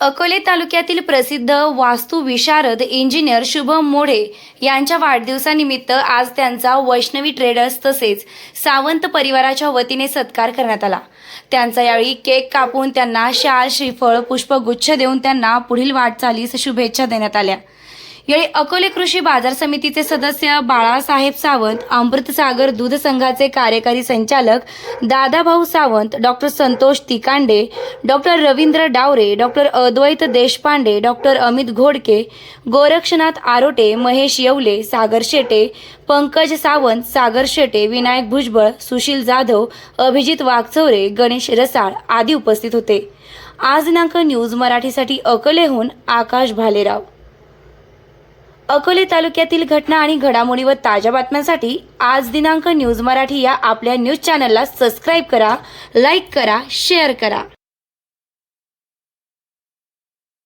अकोले तालुक्यातील प्रसिद्ध वास्तुविशारद इंजिनियर शुभम मोढे यांच्या वाढदिवसानिमित्त आज त्यांचा वैष्णवी ट्रेडर्स तसेच सावंत परिवाराच्या वतीने सत्कार करण्यात आला. त्यांचा यावेळी केक कापून त्यांना शाल श्रीफळ पुष्पगुच्छ देऊन त्यांना पुढील वाटचालीस शुभेच्छा देण्यात आल्या. यावेळी अकोले कृषी बाजार समितीचे सदस्य बाळासाहेब सावंत अमृतसागर दूध संघाचे कार्यकारी संचालक Dadabhau Sawant doctor Santosh Tikande doctor Ravindra Daware doctor Advait Deshpande doctor Amit Ghodke Gorakshnath Arote Mahesh Yewale Sagar Shete Pankaj Sawant Sagar Shete Vinayak Bhujbal Sushil Jadhav Abhijit Waghchaure Ganesh Rasal आदी उपस्थित होते. आज नांक news मराठीसाठी अकलेहून आकाश भालेराव. अकोले तालुक्यातील घटना आणि घडामोडी व ताज्या बातम्यांसाठी आज दिनांक न्यूज मराठी या आपल्या न्यूज चॅनलला सबस्क्राईब करा लाईक करा शेअर करा.